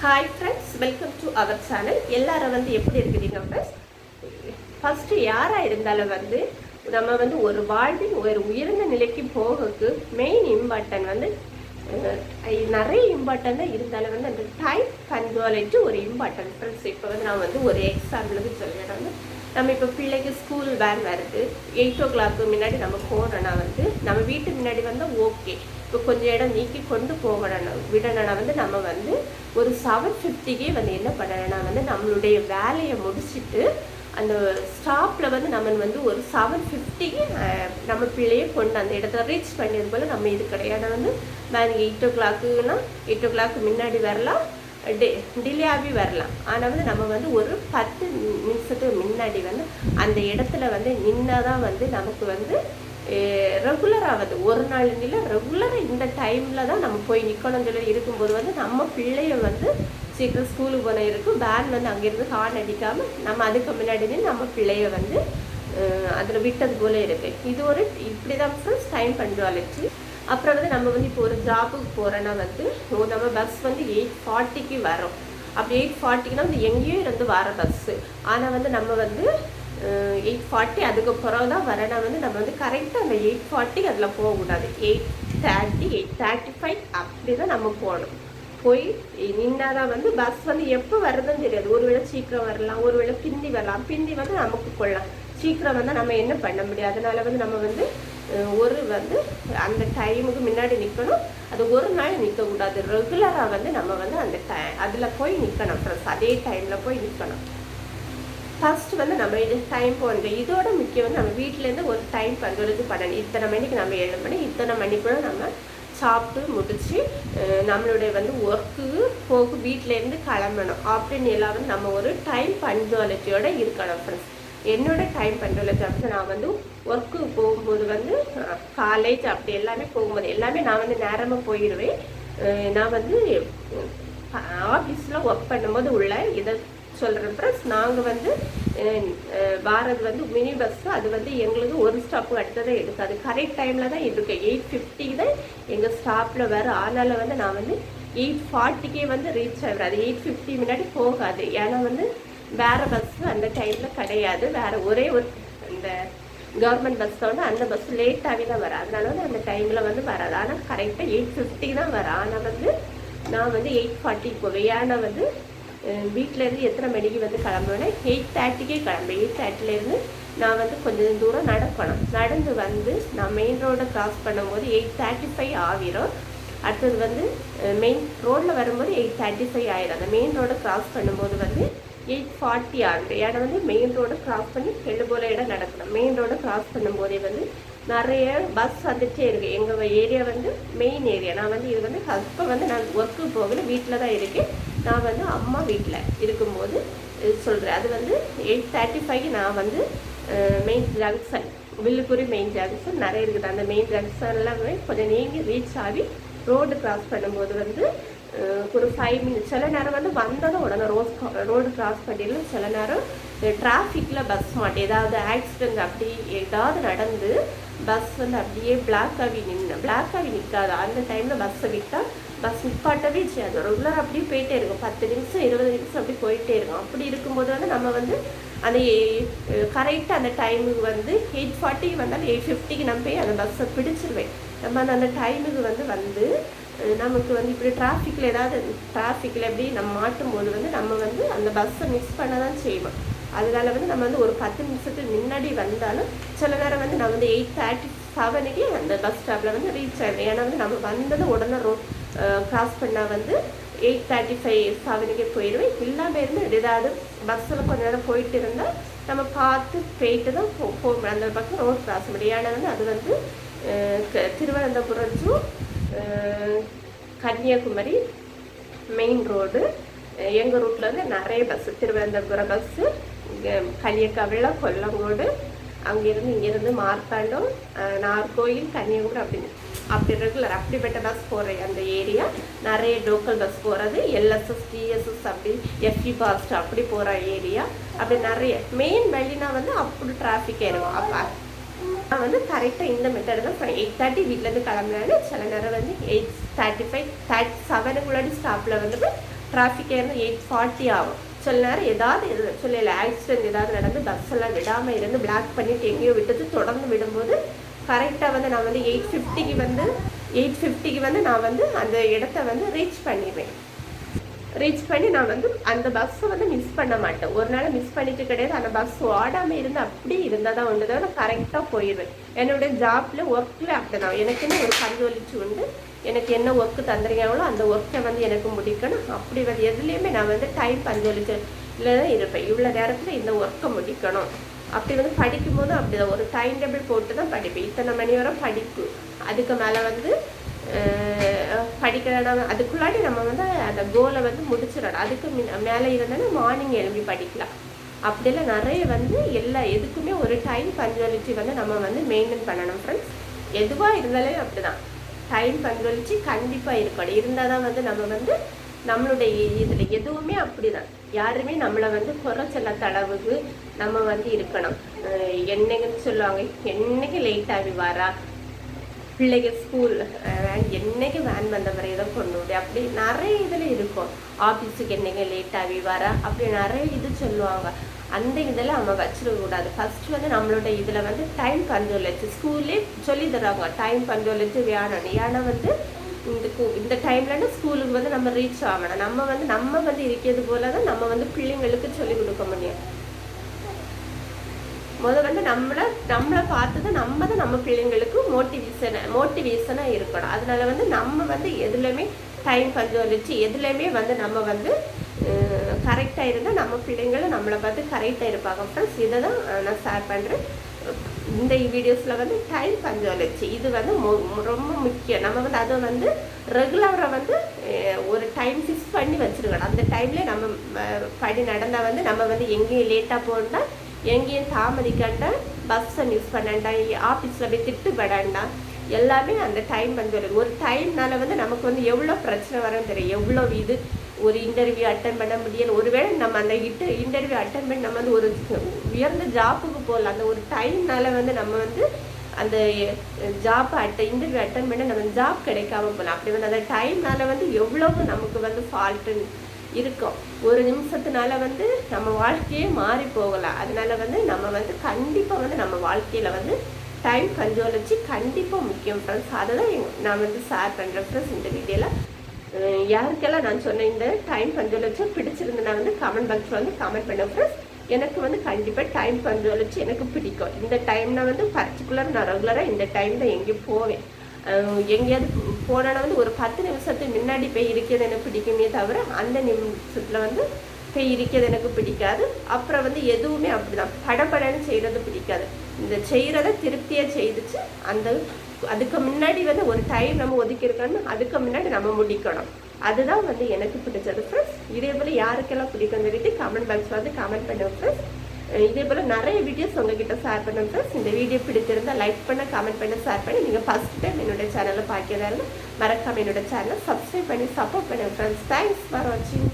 Hi friends welcome to our channel எல்லாரும் வந்து எப்படி இருக்கிறீங்க ஃப்ரெண்ட்ஸ் ஃபஸ்ட்டு யாராக இருந்தாலும் வந்து நம்ம வந்து ஒரு வாழ்வின் ஒரு உயர்ந்த நிலைக்கு போகிறதுக்கு மெயின் இம்பார்ட்டன் வந்து நிறைய இம்பார்ட்டண்ட்டாக இருந்தாலும் வந்து அந்த டைம் பஞ்சுவாலிட்டி ஒரு இம்பார்ட்டன்ட் ஃப்ரெண்ட்ஸ் இப்போ வந்து நான் வந்து ஒரு எக்ஸாம்பிளுக்கு சொல்லிடுறேன் வந்து நம்ம இப்போ பிள்ளைக்கு ஸ்கூல் வேன் வருது. எயிட் ஓ கிளாக்கு முன்னாடி நம்ம போனோன்னா வந்து நம்ம வீட்டு முன்னாடி வந்தால் ஓகே இப்போ கொஞ்சம் இடம் நீக்கி கொண்டு போகணும் விடணும்னா வந்து நம்ம வந்து ஒரு செவன் ஃபிஃப்டிக்கே வந்து என்ன பண்ணணும்னா வந்து நம்மளுடைய வேலையை முடிச்சிட்டு அந்த ஸ்டாப்பில் வந்து நம்ம வந்து ஒரு செவன் ஃபிஃப்டிக்கு நம்ம பிள்ளையை கொண்டு அந்த இடத்துல ரீச் பண்ணியது போல் நம்ம இது கிடையாது. வந்து வேன் எயிட் ஓ கிளாக்குன்னா எயிட் ஓ கிளாக்கு முன்னாடி வரலாம். டே டிலே ஆகி வரலாம். ஆனால் வந்து நம்ம வந்து ஒரு பத்து நிமிஷத்துக்கு முன்னாடி வந்து அந்த இடத்துல வந்து நின்னாதான் வந்து நமக்கு வந்து ரெகுலராக வந்து ஒரு நாள் இல்லை ரெகுலராக இந்த டைமில் தான் நம்ம போய் நிற்கணும் சொல்லி இருக்கும்போது வந்து நம்ம பிள்ளைய வந்து சீக்கிரம் ஸ்கூலுக்கு போன இருக்கும் வேன் வந்து அங்கேருந்து ஹார்ன் அடிக்காமல் நம்ம அதுக்கு முன்னாடி நம்ம பிள்ளைய வந்து அதில் விட்டது போல இருக்குது இது ஒரு இப்படி தான் ஃப்ரெண்ட்ஸ் டைம் பஞ்சுவாலிட்டி அப்புறம் வந்து நம்ம வந்து இப்போ ஒரு ஜாபுக்கு போகிறோன்னா வந்து நம்ம பஸ் வந்து எயிட் ஃபார்ட்டிக்கு வரோம். அப்படி எயிட் ஃபார்ட்டிக்குனா வந்து எங்கேயோ இருந்து வர பஸ்ஸு ஆனால் வந்து நம்ம வந்து எயிட் ஃபார்ட்டி அதுக்கு பிறகு தான் வரனா வந்து நம்ம வந்து கரெக்டாக அந்த எயிட் ஃபார்ட்டி அதில் போகக்கூடாது eight thirty eight thirty five அப்படி தான் நம்ம போகணும். போய் நின்னாதான் வந்து பஸ் வந்து எப்போ வருதுன்னு தெரியாது. ஒரு வேளை சீக்கிரம் வரலாம் ஒருவேளை பிந்தி வரலாம். பிந்தி வந்து நமக்கு கொள்ளலாம். சீக்கிரம் வந்து நம்ம என்ன பண்ண முடியாது அதனால வந்து நம்ம வந்து ஒரு வந்து அந்த டைமுக்கு முன்னாடி நிற்கணும் அது ஒரு நாள் நிற்கக்கூடாது ரெகுலராக வந்து நம்ம வந்து அந்த டை அதில் போய் நிற்கணும் ஃப்ரெண்ட்ஸ் அதே டைமில் போய் நிற்கணும் ஃபர்ஸ்ட் வந்து நம்ம இது டைம் போகணும். இதோட முக்கியம் வந்து நம்ம வீட்டிலேருந்து ஒரு டைம் பண்ணுறது பண்ணணும் இத்தனை மணிக்கு நம்ம ஏழு மணி இத்தனை மணிக்குள்ள நம்ம சாப்பிட்டு முடித்து நம்மளுடைய வந்து ஒர்க்கு போக்கு வீட்டிலேருந்து கிளம்பணும். அப்படின்னு எல்லாம் வந்து நம்ம ஒரு டைம் பஞ்சுவாலிட்டியோடு இருக்கணும் ஃப்ரெண்ட்ஸ் என்னோட டைம் பஞ்சுவாலிட்டி அப்படி நான் வந்து ஒர்க்கு போகும்போது வந்து காலேஜ் அப்படி எல்லாமே போகும்போது எல்லாமே நான் வந்து நேரமாக போயிடுவேன் நான் வந்து ஆஃபீஸில் ஒர்க் பண்ணும்போது உள்ள இதை சொல்கிறேன் ப்ளஸ் நாங்கள் வந்து வாரது வந்து மினி பஸ் அது வந்து எங்களுக்கு ஒரு ஸ்டாப்பு அடுத்ததை எடுக்காது கரெக்ட் டைமில் தான் இருக்கு எயிட் ஃபிஃப்டிக்கு தான் எங்கள் ஸ்டாப்பில் வரும் அதனால் வந்து நான் வந்து எயிட் ஃபார்ட்டிக்கே வந்து ரீச் ஆகிறேன் அது எயிட் ஃபிஃப்டி முன்னாடி போகாது. ஏன்னா வந்து வேறு பஸ் அந்த டைமில் கிடையாது. வேறு ஒரே ஒரு இந்த கவர்மெண்ட் பஸ் அந்த பஸ் லேட்டாகவே தான் வரும். அதனால வந்து அந்த டைமில் வந்து வராது. ஆனால் கரெக்டாக எயிட் ஃபிஃப்டி தான் வரும். ஆனால் வந்து நான் வந்து எயிட் ஃபார்ட்டிக்கு போவேன். ஏன்னா வந்து வீட்டிலேருந்து எத்தனை மணிக்கு வந்து கிளம்புவேன்னா எயிட் தேர்ட்டிக்கே கிளம்புவேன். எயிட் தேர்ட்டிலேருந்து நான் வந்து கொஞ்சம் தூரம் நடக்கணும். நடந்து வந்து நான் மெயின் ரோடை கிராஸ் பண்ணும்போது எயிட் தேர்ட்டி ஃபைவ் ஆகிரும். அடுத்தது வந்து மெயின் ரோட்டில் வரும்போது எயிட் தேர்ட்டி ஃபைவ் ஆயிரும். அந்த மெயின் ரோடை கிராஸ் பண்ணும்போது வந்து எயிட் ஃபார்ட்டி ஆகுது. இடம் வந்து மெயின் ரோடை கிராஸ் பண்ணி ரெண்டு போல இடம் நடக்கணும். மெயின் ரோடை கிராஸ் பண்ணும்போதே வந்து நிறைய பஸ் வந்துட்டே இருக்குது எங்கள் ஏரியா வந்து மெயின் ஏரியா நான் வந்து இது வந்து இப்போ வந்து நான் ஒர்க்கு போகல. வீட்டில் தான் இருக்கேன். நான் வந்து அம்மா வீட்டில் இருக்கும்போது சொல்கிறேன் அது வந்து எயிட் தேர்ட்டி ஃபைவ் நான் வந்து main junction Villukuri main junction நிறைய இருக்குது. அந்த மெயின் ஜங்ஷன்லாம் கொஞ்சம் நீங்கள் ரீச் ஆகி ரோடு கிராஸ் பண்ணும்போது வந்து ஒரு ஃபைவ் மினிட்ஸ் சில நேரம் வந்து வந்ததும் உடனே ரோஸ் ரோடு கிராஸ் பண்ணிடலாம். சில நேரம் டிராஃபிக்கில் பஸ் மாட்டேன் ஏதாவது ஆக்சிடென்ட் அப்படி ஏதாவது நடந்து பஸ் வந்து அப்படியே பிளாக் ஆகி நின்று பிளாக் ஆகி நிற்காது அந்த டைமில் பஸ்ஸை விட்டால் பஸ் நிப்பாட்டவே செய்யாது. ரெகுலர் அப்படியே போயிட்டே இருக்கும். பத்து நிமிஷம் இருபது நிமிஷம் அப்படி போயிட்டே இருக்கும். அப்படி இருக்கும்போது வந்து நம்ம வந்து அந்த கரெக்டாக அந்த டைமுக்கு வந்து எயிட் ஃபார்ட்டிக்கு வந்தாலும் எயிட் ஃபிஃப்டிக்கு நம்ம போய் அந்த பஸ்ஸை பிடிச்சிருவேன். நம்ம அந்த அந்த டைமுக்கு வந்து வந்து நமக்கு வந்து இப்படி டிராஃபிக்கில் ஏதாவது டிராஃபிக்கில் எப்படி நம்ம மாட்டும் போது வந்து நம்ம வந்து அந்த பஸ்ஸை மிஸ் பண்ண தான் செய்வோம். அதனால வந்து நம்ம வந்து ஒரு பத்து நிமிஷத்துக்கு முன்னாடி வந்தாலும் சில நேரம் வந்து நான் வந்து எயிட் தேர்ட்டி செவனுக்கே அந்த பஸ் ஸ்டாப்பில் வந்து ரீச் ஆகிடுவேன் ஏன்னா வந்து நம்ம வந்தது உடனே ரோ கிராஸ் பண்ணால் வந்து எயிட் தேர்ட்டி ஃபைவ் செவனுக்கே போயிடுவேன். இல்லாமல் இருந்து ஏதாவது பஸ்ஸில் கொஞ்ச நேரம் போயிட்டு இருந்தால் நம்ம பார்த்து போயிட்டு தான் போ போக அந்த பக்கம் ரோட் கிராஸ் முடியும் ஏன்னா வந்து அது வந்து Thiruvananthapuram to, Kanyakumari main road எங்கள் ரூட்லேருந்து நிறைய பஸ்ஸு திருவனந்தபுரம் பஸ்ஸு இங்கே கலியக்கவிழா கொல்லங்கோடு அங்கேருந்து இங்கேருந்து மார்த்தாண்டம் நார்கோயில் கன்னியாகுமரி அப்படின்னு அப்படி ரெகுலர் அப்படிப்பட்ட பஸ் போகிற அந்த ஏரியா நிறைய லோக்கல் பஸ் போகிறது எல்எஸ்எஸ் டிஎஸ்எஸ் அப்படி எஃப்இ பாஸ்ட் அப்படி போகிற ஏரியா அப்படி நிறைய. மெயின் வெளினா வந்து அப்படி டிராஃபிக் இருக்கும் அப்போ நான் வந்து கரெக்டாக இந்த மெத்தடு தான் எயிட் தேர்ட்டி வீட்டிலேருந்து கிளம்புனாலும் சில நேரம் வந்து எயிட் தேர்ட்டி ஃபைவ் தேர்ட்டி செவனுக்குள்ளாடி ஸ்டாப்பில் வந்து டிராஃபிக் இருந்து எயிட் ஃபார்ட்டி ஆகும். சில நேரம் ஏதாவது இது- சொல்லல ஆக்சிடென்ட் ஏதாவது நடந்து பஸ் எல்லாம் விடாமல் இருந்து பிளாக் பண்ணிட்டு எங்கேயோ விட்டுட்டு தொடர்ந்து விடும்போது கரெக்டாக வந்து நான் வந்து எயிட் ஃபிஃப்டிக்கு வந்து எயிட் ஃபிஃப்டிக்கு வந்து நான் வந்து அந்த இடத்த வந்து ரீச் பண்ணிடுவேன். ரீச் பண்ணி நான் வந்து அந்த பஸ்ஸை வந்து மிஸ் பண்ண மாட்டேன். ஒரு நாள் மிஸ் பண்ணிட்டு கிடையாது. அந்த பஸ் ஓடாமல் இருந்து அப்படி இருந்தால் தான் உண்டு. தவிர கரெக்டாக போயிடுவேன். என்னுடைய ஜாப்பில் ஒர்க்கில் அப்படி தான். எனக்குன்னு ஒரு பஞ்சொலிச்சு உண்டு. எனக்கு என்ன ஒர்க்கு தந்துருக்காங்களோ அந்த ஒர்க்கை வந்து எனக்கு முடிக்கணும். அப்படி வந்து எதுலேயுமே நான் வந்து டைம் பஞ்சொலிச்சு தான் இருப்பேன். இவ்வளோ நேரத்தில் இந்த ஒர்க்கை முடிக்கணும். அப்படி வந்து படிக்கும்போது அப்படிதான். ஒரு டைம் டேபிள் போட்டு தான் படிப்பேன். இத்தனை மணி வரை படிப்பு. அதுக்கு மேலே வந்து படிக்கிறனா அதுக்குள்ளாடி நம்ம வந்து அந்த கோலை வந்து முடிச்சிடணும். அதுக்கு முன்ன- மேலே இருந்தாலும் மார்னிங் எழுப்பி படிக்கலாம். அப்படிலாம் நிறைய வந்து எல்லா எதுக்குமே ஒரு டைம் பஞ்சுவாலிட்டி வந்து நம்ம வந்து மெயின்டைன் பண்ணணும் ஃப்ரெண்ட்ஸ் எதுவாக இருந்தாலே அப்படிதான். டைம் பஞ்சுவாலிட்டி கண்டிப்பாக இருக்கணும். இருந்தால் தான் வந்து நம்ம வந்து நம்மளுடைய இதில் எதுவுமே அப்படிதான். யாருமே நம்மளை வந்து குறை சொல்லாத அளவுக்கு நம்ம வந்து இருக்கணும். என்னைக்குன்னு சொல்லுவாங்க என்னைக்கு லேட் ஆகி வரா? பிள்ளைங்க ஸ்கூல் வேன் என்னைக்கு வேன் வந்த பிறகு தான் கொண்டு விடு அப்படி நிறைய இதில் இருக்கும். ஆஃபீஸுக்கு என்னைக்கு லேட்டாகி வர அப்படி நிறைய இது சொல்லுவாங்க. அந்த இதில் நம்ம வச்சிடக்கூடாது. ஃபர்ஸ்ட் வந்து நம்மளோட இதில் வந்து டைம் பஞ்சோலச்சு ஸ்கூல்லே சொல்லி தர்றாங்க டைம் பஞ்சோலச்சு வேணும் ஏன்னா வந்து இந்த இந்த டைம்லன்னா ஸ்கூலுக்கு வந்து நம்ம ரீச் ஆகணும். நம்ம வந்து நம்ம வந்து இருக்கிறது போல தான் நம்ம வந்து பிள்ளைங்களுக்கு சொல்லி கொடுக்க முடியும். முதல் வந்து நம்மளை நம்மளை பார்த்து தான் நம்ம தான் நம்ம பிள்ளைங்களுக்கு மோட்டிவேஷனை மோட்டிவேஷனாக இருக்கணும். அதனால வந்து நம்ம வந்து எதுலையுமே டைம் பஞ்சோலிச்சு எதுலையுமே வந்து நம்ம வந்து கரெக்டாக இருந்தால் நம்ம பிள்ளைங்களும் நம்மளை பார்த்து கரெக்டாக இருப்பாங்க. ஃப்ரெண்ட்ஸ் இதை தான் நான் ஷேர் பண்ணுறேன் இந்த வீடியோஸில் வந்து டைம் பஞ்சோலிச்சு இது வந்து ரொம்ப முக்கியம். நம்ம வந்து அதை வந்து ரெகுலராக வந்து ஒரு டைம் ஃபிக்ஸ் பண்ணி வச்சுருக்கணும். அந்த டைமில் நம்ம படி நடந்தால் வந்து நம்ம வந்து எங்கேயும் லேட்டாக போகணுன்னா எங்கேயும் தாமதிக்காண்டா பஸ்ஸை மிஸ் பண்ணாண்டா ஆஃபீஸில் போய் திட்டு படாண்டா. எல்லாமே அந்த டைம் வந்து ஒரு டைம்னால வந்து நமக்கு வந்து எவ்வளோ பிரச்சனை வரும் தெரியும். எவ்வளோ இது ஒரு இன்டர்வியூ அட்டன் பண்ண முடியல. ஒருவேளை நம்ம அந்த இட்டு இன்டர்வியூ அட்டன் பண்ணி நம்ம வந்து ஒரு உயர்ந்த ஜாப்புக்கு போகலாம் அந்த ஒரு டைம்னால வந்து நம்ம வந்து அந்த ஜாப் அட்ட இன்டர்வியூ அட்டன் பண்ண நம்ம ஜாப் கிடைக்காம போகலாம். அப்படி வந்து அந்த டைம்னால வந்து எவ்வளவு நமக்கு வந்து ஃபால்ட்டு இருக்கும். ஒரு நிமிஷத்தினால வந்து நம்ம வாழ்க்கையே மாறி போகலாம் அதனால வந்து நம்ம வந்து கண்டிப்பாக வந்து நம்ம வாழ்க்கையில் வந்து டைம் கஞ்சோலஜி கண்டிப்பாக முக்கியம் ஃப்ரெண்ட்ஸ் அதை தான் நான் வந்து ஷேர் பண்ணுறேன் ஃப்ரெண்ட்ஸ் இந்த வீடியோவில் யாருக்கெல்லாம் நான் சொன்ன இந்த டைம் கஞ்சோலஜி பிடிச்சிருந்தனா வந்து கமெண்ட் பாக்ஸில் வந்து கமெண்ட் பண்ண ஃப்ரெண்ட்ஸ் எனக்கு வந்து கண்டிப்பாக டைம் கஞ்சோலஜி எனக்கு பிடிக்கும். இந்த டைம்னா வந்து பர்டிகுலர் நான் ரெகுலராக இந்த டைம் தான் எங்கேயும் போவேன். எங்கேயாவது போனால் வந்து ஒரு பத்து நிமிஷத்துக்கு முன்னாடி போய் இருக்கிறது எனக்கு பிடிக்குமே தவிர அந்த நிமிஷத்தில் வந்து போய் இருக்கிறது எனக்கு பிடிக்காது. அப்புறம் வந்து எதுவுமே அப்படிதான். படப்படன்னு செய்கிறது பிடிக்காது. இந்த செய்கிறத திருப்தியாக செய்துச்சு. அந்த அதுக்கு முன்னாடி வந்து ஒரு டைம் நம்ம ஒதுக்கியிருக்கோம்னா அதுக்கு முன்னாடி நம்ம முடிக்கணும். அதுதான் வந்து எனக்கு பிடிச்சது ஃப்ரெண்ட்ஸ் இதே போல் யாருக்கெல்லாம் பிடிக்கும் சொல்லிட்டு கமெண்ட் பாக்ஸ் வந்து கமெண்ட் பண்ணுங்க ஃப்ரெண்ட்ஸ் இதே போல் நிறைய வீடியோஸ் உங்ககிட்ட ஷேர் பண்ண ஃப்ரெண்ட்ஸ் இந்த வீடியோ பிடிச்சிருந்தா லைக் பண்ண கமெண்ட் பண்ண ஷேர் பண்ணி. நீங்கள் ஃபஸ்ட் டைம் என்னோட சேனலில் பார்க்கிறதா இருந்தால் மறக்காம என்னோட சேனலை சப்ஸ்கிரைப் பண்ணி சப்போர்ட் பண்ணுங்க ஃப்ரெண்ட்ஸ் தேங்க்ஸ் ஃபார் வாட்சிங்